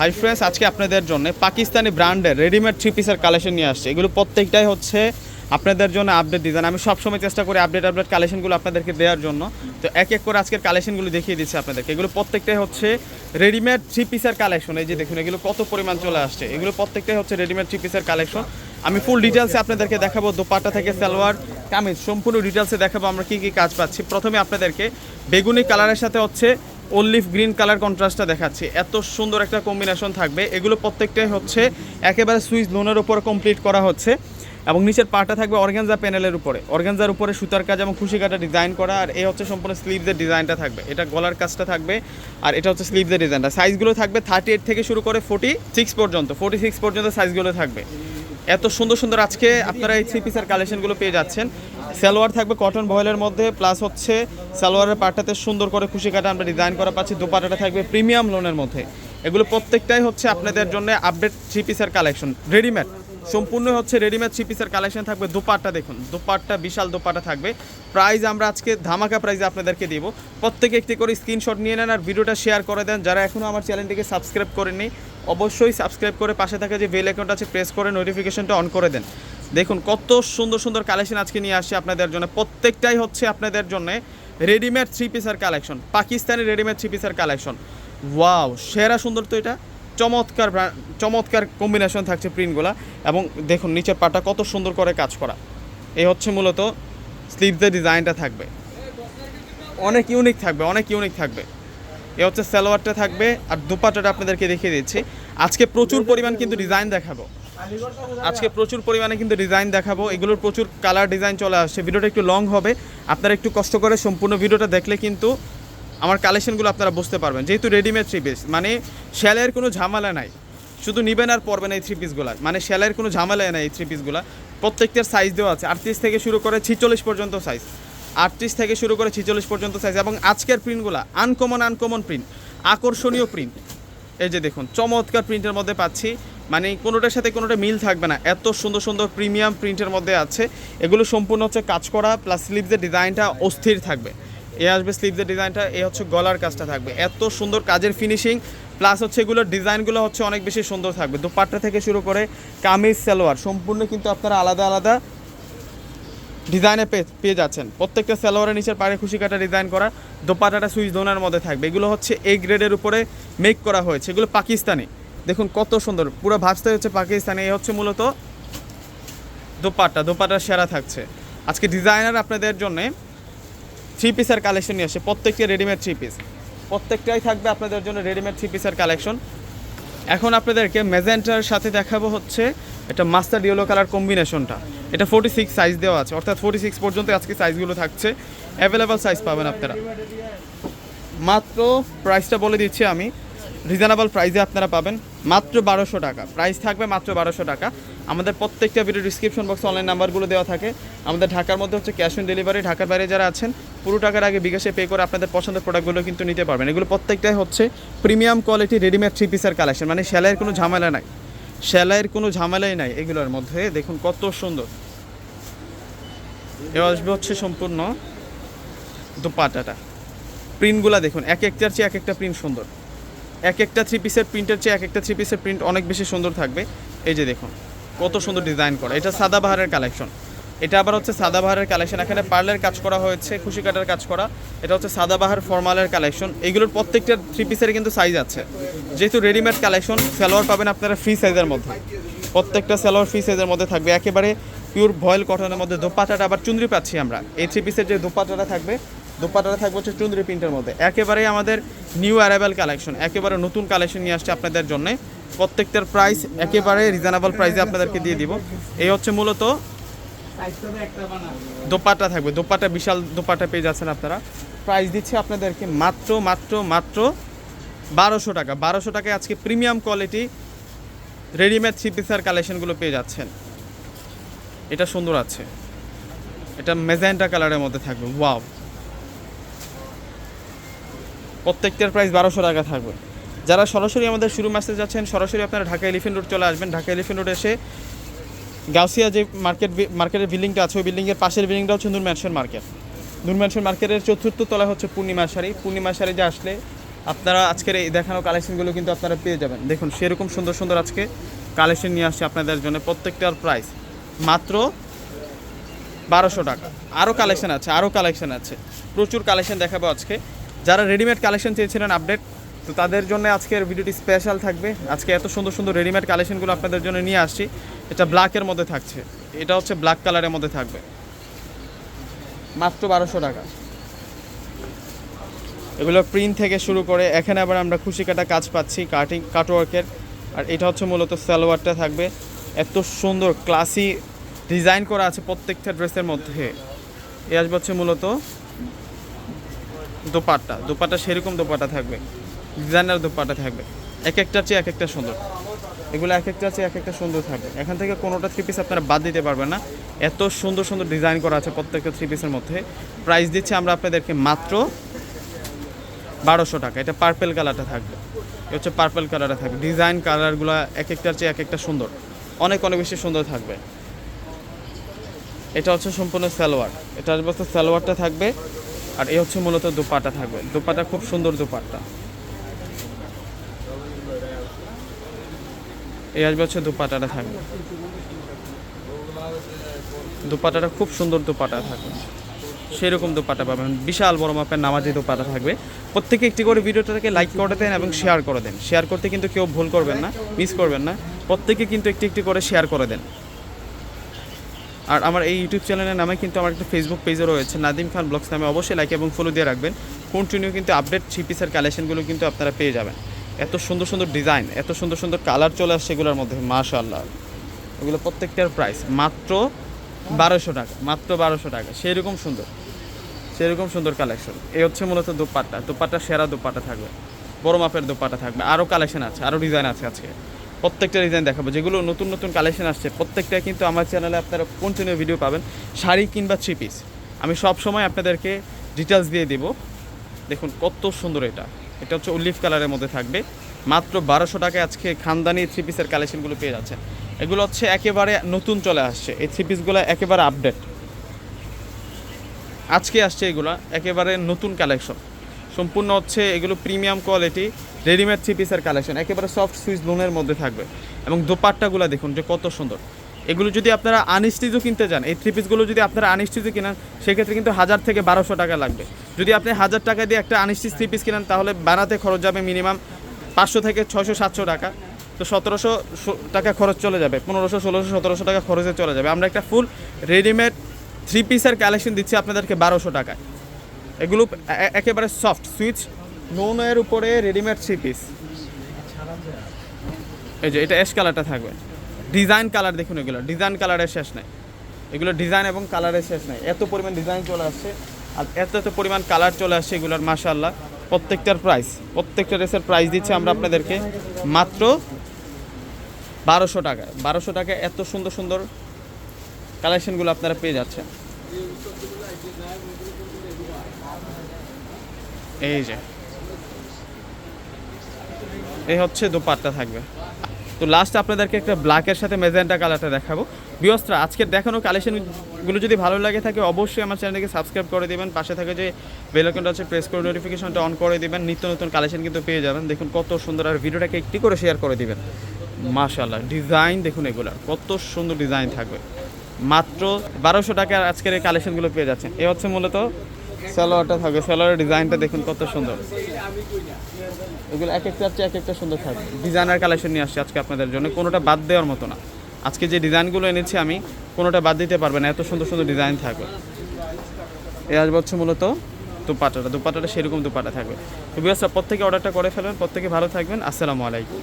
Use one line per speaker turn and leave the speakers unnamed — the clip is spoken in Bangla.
হাই ফ্রেন্ডস আজকে আপনাদের জন্য পাকিস্তানি ব্র্যান্ডের রেডিমেড থ্রি পিসের কালেকশন নিয়ে আসছে। এগুলো প্রত্যেকটাই হচ্ছে আপনাদের জন্য আপডেট ডিজাইন আমি সবসময় চেষ্টা করি আপডেট আপডেট কালেকশনগুলো আপনাদেরকে দেওয়ার জন্য। তো এক এক করে আজকের কালেকশনগুলো দেখিয়ে দিচ্ছি আপনাদেরকে। এগুলো প্রত্যেকটাই হচ্ছে রেডিমেড থ্রি পিসের কালেকশন এই যে দেখুন, এগুলো কত পরিমাণ চলে আসছে। এগুলো প্রত্যেকটাই হচ্ছে রেডিমেড থ্রি পিসের কালেকশন আমি ফুল ডিটেলসে আপনাদেরকে দেখাবো। দোপাট্টা থেকে সালোয়ার, কামিজ, সম্পূর্ণ ডিটেলসে দেখাবো আমরা কী কী কাজ পাচ্ছি। প্রথমে আপনাদেরকে বেগুনি কালারের সাথে হচ্ছে অলিভ গ্রিন কালার কন্ট্রাস্টটা দেখাচ্ছি। এত সুন্দর একটা কম্বিনেশন থাকবে। এগুলো প্রত্যেকটাই হচ্ছে একেবারে সুইচ লোনের উপর কমপ্লিট করা হচ্ছে এবং নিচের পাটা থাকবে অর্গানজা প্যানেলের উপরে। অর্গানজার উপরে সুতার কাজ এবং খুশি কাটা ডিজাইন করা আর এই হচ্ছে সম্পূর্ণ স্লিভসের ডিজাইনটা থাকবে। এটা গলার কাজটা থাকবে আর এটা হচ্ছে স্লিভসের ডিজাইনটা। সাইজগুলো থাকবে থার্টি এইট থেকে শুরু করে ফোর্টি সিক্স পর্যন্ত। ফোর্টি সিক্স পর্যন্ত সাইজগুলো থাকবে। এত সুন্দর সুন্দর আজকে আপনারা এই থ্রি পিসের কালেকশনগুলো পেয়ে যাচ্ছেন। সালোয়ার থাকবে কটন ভয়েলের মধ্যে প্লাস হচ্ছে সালোয়ারের পাটটাতে সুন্দর করে খুশি কাটা আমরা ডিজাইন করা পাচ্ছি। দুপাটাটা থাকবে প্রিমিয়াম লোনের মধ্যে। এগুলো প্রত্যেকটাই হচ্ছে আপনাদের জন্য আপডেট থ্রি পিসের কালেকশন রেডিমেড সম্পূর্ণ হচ্ছে রেডিমেড থ্রি পিসের কালেকশন থাকবে। দুপাট্টা দেখুন, দুপাট্টা, বিশাল দুপাট্টা থাকবে। প্রাইস আমরা আজকে ধামাকা প্রাইজে আপনাদেরকে দিব। প্রত্যেকে একটি করে স্ক্রিনশট নিয়ে নেন আর ভিডিওটা শেয়ার করে দেন। যারা এখনও আমার চ্যানেলটিকে সাবস্ক্রাইব করেননি অবশ্যই সাবস্ক্রাইব করে পাশে থাকা যে বেল অ্যাকাউন্ট আছে প্রেস করে নোটিফিকেশনটা অন করে দেন। দেখুন কত সুন্দর সুন্দর কালেকশন আজকে নিয়ে আসছি আপনাদের জন্য। প্রত্যেকটাই হচ্ছে আপনাদের জন্য রেডিমেড থ্রি পিসের কালেকশন পাকিস্তানি রেডিমেড থ্রি পিসের কালেকশন ওয়াও সেরা সুন্দর তো এটা। চমৎকার চমৎকার কম্বিনেশন থাকছে প্রিন্টগুলো এবং দেখুন নিচের পাটা কত সুন্দর করে কাজ করা। এই হচ্ছে মূলত স্লিভসের ডিজাইনটা থাকবে। অনেক ইউনিক থাকবে, অনেক ইউনিক থাকবে। এ হচ্ছে সালোয়ারটা থাকবে আর দুপাটাটা আপনাদেরকে দেখিয়ে দিচ্ছি। আজকে প্রচুর পরিমাণ কিন্তু ডিজাইন দেখাবো। আজকে প্রচুর পরিমাণে কিন্তু ডিজাইন দেখাবো। এগুলোর প্রচুর কালার ডিজাইন চলে আসছে। ভিডিওটা একটু লং হবে। আপনারা একটু কষ্ট করে সম্পূর্ণ ভিডিওটা দেখলে কিন্তু আমার কালেকশনগুলো আপনারা বুঝতে পারবেন। যেহেতু রেডিমেড থ্রি পিস মানে শ্যালের কোনো ঝামেলা নাই। শুধু নিবেন আর পরবেন এই থ্রি পিসগুলো মানে শ্যালের কোনো ঝামেলা নাই এই থ্রি পিসগুলো প্রত্যেকটার সাইজ দেওয়া আছে। আটত্রিশ থেকে শুরু করে ছিচল্লিশ পর্যন্ত সাইজ আটত্রিশ থেকে শুরু করে ছিচল্লিশ পর্যন্ত সাইজ এবং আজকের প্রিন্টগুলো আনকমন আনকমন প্রিন্ট আকর্ষণীয় প্রিন্ট এই যে দেখুন, চমৎকার প্রিন্টের মধ্যে পাচ্ছি। মানে কোনোটার সাথে কোনোটা মিল থাকবে না। এত সুন্দর সুন্দর প্রিমিয়াম প্রিন্টের মধ্যে আছে। এগুলো সম্পূর্ণ হচ্ছে কাজ করা প্লাস স্লিভসের ডিজাইনটা অস্থির থাকবে। এ আসবে স্লিভসের ডিজাইনটা এ হচ্ছে গলার কাজটা থাকবে। এত সুন্দর কাজের ফিনিশিং প্লাস হচ্ছে এগুলোর ডিজাইনগুলো হচ্ছে অনেক বেশি সুন্দর থাকবে। দুপাট্টা থেকে শুরু করে কামিজ, সালোয়ার, সম্পূর্ণ কিন্তু আপনারা আলাদা আলাদা ডিজাইনে পেয়ে পেয়ে যাচ্ছেন। প্রত্যেকটা সালোয়ারের নিচের পাড়ে খুশি কাটা ডিজাইন করা দোপাটাটা সুইচ দোনার মধ্যে থাকবে। এগুলো হচ্ছে এই গ্রেডের উপরে মেক করা হয়েছে। এগুলো পাকিস্তানি। দেখুন কত সুন্দর। পুরো ভাবতে হচ্ছে পাকিস্তানি। এই হচ্ছে মূলত দোপাটা দোপাটা সেরা থাকছে। আজকে ডিজাইনার আপনাদের জন্য থ্রি পিসের কালেকশন নিয়ে আসে। প্রত্যেকটি রেডিমেড থ্রি পিস প্রত্যেকটাই থাকবে আপনাদের জন্য রেডিমেড থ্রি পিসের কালেকশন এখন আপনাদেরকে মেজেন্টার সাথে দেখাবো হচ্ছে এটা মাস্টার ইয়েলো কালার কম্বিনেশনটা এটা ফোর্টি সিক্স সাইজ দেওয়া আছে। অর্থাৎ ফোর্টি সিক্স পর্যন্ত আজকে সাইজগুলো থাকছে। অ্যাভেলেবল সাইজ পাবেন আপনারা। মাত্র প্রাইসটা বলে দিচ্ছি আমি। রিজনেবল প্রাইসে আপনারা পাবেন মাত্র বারোশো টাকা। প্রাইস থাকবে মাত্র বারোশো টাকা। আমাদের প্রত্যেকটা ভিডিও ডিসক্রিপশন বক্সে অনলাইন নাম্বারগুলো দেওয়া থাকে। আমাদের ঢাকার মধ্যে হচ্ছে ক্যাশ অন ডেলিভারি ঢাকার বাইরে যারা আছেন, পুরো টাকার আগে বিকাশে পে করে আপনাদের পছন্দের প্রোডাক্টগুলো কিন্তু নিতে পারবেন। এগুলো প্রত্যেকটাই হচ্ছে প্রিমিয়াম কোয়ালিটি রেডিমেড থ্রি পিসের কালেকশন মানে সেলাইয়ের কোনো ঝামেলা নাই। সেলাইয়ের কোনো ঝামেলাই নাই এগুলোর মধ্যে। দেখুন কত সুন্দর। এ আসবে হচ্ছে সম্পূর্ণ দুপাটাটা। প্রিন্টগুলো দেখুন, এক একটার চেয়ে এক একটা প্রিন্ট সুন্দর। এক একটা থ্রি পিসের প্রিন্টের চেয়ে এক একটা থ্রি পিসের প্রিন্ট অনেক বেশি সুন্দর থাকবে। এই যে দেখুন, কত সুন্দর ডিজাইন করা। এটা সাদা বাহারের কালেকশন এটা আবার হচ্ছে সাদাবাহারের কালেকশন এখানে পার্লের কাজ করা হয়েছে খুশি কাটার কাজ করা। এটা হচ্ছে সাদাবাহার ফর্মালের কালেকশন এগুলোর প্রত্যেকটা থ্রি পিসের কিন্তু সাইজ আছে। যেহেতু রেডিমেড কালেকশন সালোয়ার পাবেন আপনারা ফ্রি সাইজের মধ্যে। প্রত্যেকটা সালোয়ার ফ্রি সাইজের মধ্যে থাকবে। একেবারে পিওর ভয়েল কটনের মধ্যে দোপাটাটা আবার চুন্দ্রি পাচ্ছি আমরা। এই থ্রি পিসের যে দোপাটাটা থাকবে দোপাটাটা থাকবে হচ্ছে চুন্দ্রি প্রিন্টের মধ্যে। একেবারেই আমাদের নিউ অ্যারাইভেল কালেকশন একেবারে নতুন কালেকশন নিয়ে আসছে আপনাদের জন্য। প্রত্যেকটার প্রাইস একেবারে রিজনেবল প্রাইসে আপনাদেরকে দিয়ে দিব। এই হচ্ছে মূলত দোপাটা থাকবে, দোপাটা, বিশাল দোপাটা পেয়ে যাচ্ছেন আপনারা। প্রাইস দিচ্ছে আপনাদেরকে মাত্র মাত্র মাত্র বারোশো টাকা। বারোশো টাকায় আজকে প্রিমিয়াম কোয়ালিটি রেডিমেড থ্রি পিসের কালেকশনগুলো পেয়ে যাচ্ছেন। এটা সুন্দর আছে। এটা মেজেন্টা কালারের মধ্যে থাকবে। ওয়াও প্রত্যেকটার প্রাইস বারোশো টাকা থাকবে। যারা সরাসরি আমাদের শুরু মাসে যাচ্ছেন, সরাসরি আপনারা ঢাকা এলিফেন্ট রোড চলে আসবেন। ঢাকা এলিফেন্ট রোড এসে গাউসিয়া যে মার্কেট মার্কেটের বিল্ডিংটা আছে, ওই বিল্ডিংয়ের পাশের বিল্ডিংটা হচ্ছে Noor mansion market. Noor mansion মার্কেটের চতুর্থ তলায় হচ্ছে পূর্ণিমা শাড়ি। পূর্ণিমা শাড়ি যে আসলে আপনারা আজকের এই দেখানো কালেকশনগুলো কিন্তু আপনারা পেয়ে যাবেন। দেখুন, সেরকম সুন্দর সুন্দর আজকে কালেকশন নিয়ে আসছে আপনাদের জন্য প্রত্যেকটার প্রাইস মাত্র বারোশো টাকা। আরও কালেকশন আছে আরও কালেকশন আছে। প্রচুর কালেকশন দেখাবো আজকে। যারা রেডিমেড কালেকশন চেয়েছিলেন আপডেট তো তাদের জন্য আজকের ভিডিওটি স্পেশাল থাকবে। আজকে এত সুন্দর সুন্দর রেডিমেড কালেকশনগুলো আপনাদের জন্য নিয়ে আসছি। এটা ব্ল্যাকের মধ্যে থাকছে। এটা হচ্ছে ব্ল্যাক কালারের মধ্যে থাকবে। মাত্র বারোশো টাকা। এগুলো প্রিন্ট থেকে শুরু করে এখানে আবার আমরা খুশি কাটা কাজ পাচ্ছি কাটিং কাটওয়ার্কের আর এটা হচ্ছে মূলত সালোয়ারটা থাকবে। এত সুন্দর ক্লাসি ডিজাইন করা আছে প্রত্যেকটা ড্রেসের মধ্যে। এ আসবে হচ্ছে মূলত দোপাট্টা। দোপাট্টা সেরকম দোপাট্টা থাকবে। ডিজাইনার দোপাট্টা থাকবে। এক একটা চেয়ে এক একটা সুন্দর। এগুলো এক একটা চেয়ে এক একটা সুন্দর থাকবে। এখান থেকে কোনোটা থ্রি পিস আপনারা বাদ দিতে পারবেন না। এত সুন্দর সুন্দর ডিজাইন করা আছে প্রত্যেকটা থ্রি পিসের মধ্যে। প্রাইস দিচ্ছি আমরা আপনাদেরকে মাত্র বারোশো টাকা। এটা পার্পেল কালারটা থাকবে। এটা হচ্ছে পার্পেল কালারটা থাকবে। ডিজাইন কালারগুলো এক একটার চেয়ে এক একটা সুন্দর। অনেক অনেক বেশি সুন্দর থাকবে। এটা হচ্ছে সম্পূর্ণ সালোয়ার। এটা হচ্ছে সালোয়ারটা থাকবে। আর এ হচ্ছে মূলত দুপাটা থাকবে। দুপাটা খুব সুন্দর দুপাট্টা। এই আসবে হচ্ছে দুপাটাটা থাকবে। দুপাটাটা খুব সুন্দর দুপাটা থাকবে। সেই সেরকম দোপাটা পাবেন। বিশাল বড় মাপের নামাজি দোপাটা থাকবে। প্রত্যেকে একটি করে ভিডিওটাকে লাইক করে দেন এবং শেয়ার করে দেন। শেয়ার করতে কিন্তু কেউ ভুল করবেন না মিস করবেন না। প্রত্যেকে কিন্তু একটি একটি করে শেয়ার করে দেন। আর আমার এই ইউটিউব চ্যানেলের নামে কিন্তু আমার একটা ফেসবুক পেজও রয়েছে, নাদিম খান ব্লগস নামে অবশ্যই লাইক এবং ফলো দিয়ে রাখবেন। কন্টিনিউ কিন্তু আপডেট থ্রি পিসের কালেকশনগুলো কিন্তু আপনারা পেয়ে যাবেন। এত সুন্দর সুন্দর ডিজাইন, এত সুন্দর সুন্দর কালার চলে আসছে এগুলোর মধ্যে, মাশাআল্লাহ। এগুলো প্রত্যেকটার প্রাইস মাত্র বারোশো টাকা, মাত্র বারোশো টাকা, সেরকম সুন্দর সেরকম সুন্দর কালেকশন এই হচ্ছে মূলত দোপাট্টা দোপাট্টা, সেরা দোপাট্টা থাকবে, বড় মাপের দোপাট্টা থাকবে আরও কালেকশন আছে আরও ডিজাইন আছে আজকে। প্রত্যেকটা ডিজাইন দেখাবো, যেগুলো নতুন নতুন কালেকশন আসছে প্রত্যেকটা কিন্তু আমার চ্যানেলে আপনারা কন্টিনিউ ভিডিও পাবেন, শাড়ি কিংবা থ্রি পিস আমি সব সময় আপনাদেরকে ডিটেলস দিয়ে দিব। দেখুন কত সুন্দর এটা। এটা হচ্ছে উল্লিফ কালারের মধ্যে থাকবে। মাত্র বারোশো টাকায় আজকে খানদানি থ্রি পিসের কালেকশনগুলো পেয়ে যাচ্ছে। এগুলো হচ্ছে একেবারে নতুন চলে আসছে। এই থ্রি পিসগুলো একেবারে আপডেট আজকে আসছে এগুলো, একেবারে নতুন কালেকশন সম্পূর্ণ হচ্ছে এগুলো প্রিমিয়াম কোয়ালিটি রেডিমেড থ্রি পিসের কালেকশন একেবারে সফট সুইচ লোনের মধ্যে থাকবে। এবং দোপাট্টাগুলো দেখুন যে কত সুন্দর। এগুলো যদি আপনারা আনিস্টিজও কিনতে যান এই থ্রি পিসগুলো যদি আপনারা আনস্টিচও কিনেন, সেক্ষেত্রে কিন্তু হাজার থেকে বারোশো টাকা লাগবে। যদি আপনি হাজার টাকা দিয়ে একটা আনস্টিচ থ্রি পিস কিনেন, তাহলে বানাতে খরচ যাবে মিনিমাম পাঁচশো থেকে ছয়শো, সাতশো টাকা। তো সতেরোশো টাকা খরচ চলে যাবে, পনেরোশো, ষোলোশো, সতেরোশো টাকা খরচে চলে যাবে। আমরা একটা ফুল রেডিমেড থ্রি পিসের কালেকশন দিচ্ছি আপনাদেরকে বারোশো টাকায়। এগুলো একেবারে সফট সুইচ নোনের উপরে রেডিমেড থ্রি পিস এই যে, এটা এস কালারটা থাকবে। ডিজাইন কালার দেখুন এগুলো। ডিজাইন কালারের শেষ নাই। এগুলো ডিজাইন এবং কালারের শেষ নাই। এত পরিমাণ ডিজাইন চলে আসছে। আর এত এত পরিমাণ কালার চলে আসছে এগুলোর মাশাল্লাহ প্রত্যেকটার প্রাইস প্রত্যেকটা ড্রেসের প্রাইস দিচ্ছে আমরা আপনাদেরকে মাত্র বারোশো টাকা। বারোশো টাকা এত সুন্দর সুন্দর কালেকশনগুলো আপনারা পেয়ে যাচ্ছেন। এই যে। এই হচ্ছে দোপাট্টা থাকবে। তো লাস্ট আপনাদেরকে একটা ব্ল্যাকের সাথে মেজেন্টা কালারটা দেখাবো। বিয়স্ত্রা, আজকের দেখানো কালেকশনগুলো যদি ভালো লাগে থাকে, অবশ্যই আমার চ্যানেলকে সাবস্ক্রাইব করে দিবেন। পাশে থাকে যে বেল আইকনটা আছে প্রেস করে নোটিফিকেশনটা অন করে দেবেন। নিত্য নতুন কালেকশন কিন্তু পেয়ে যাবেন। দেখুন কত সুন্দর, আর ভিডিওটাকে একটি করে শেয়ার করে দিবেন। মাশাল্লাহ ডিজাইন দেখুন এগুলো, কত সুন্দর ডিজাইন থাকবে। মাত্র বারোশো টাকার আজকের এই কালেকশনগুলো পেয়ে যাচ্ছেন। এ হচ্ছে মূলত সালোয়ারটা থাকবে। সালোয়ারের ডিজাইনটা দেখুন কত সুন্দর। এগুলো এক একটা হচ্ছে এক একটা সুন্দর থাকবে। ডিজাইনার কালেকশন নিয়ে আসছে আজকে আপনাদের জন্য। কোনোটা বাদ দেওয়ার মতো না। আজকে যে ডিজাইনগুলো এনেছি আমি, কোনোটা বাদ দিতে পারবে না, এত সুন্দর সুন্দর ডিজাইন থাকবে। এ আসবে হচ্ছে মূলত দুপাটাটা দুপাটাটা সেরকম দুপাটা থাকবে। তো বিয়াসরা প্রত্যেকে অর্ডারটা করে ফেলবেন, প্রত্যেকে ভালো থাকবেন, আসসালামু আলাইকুম।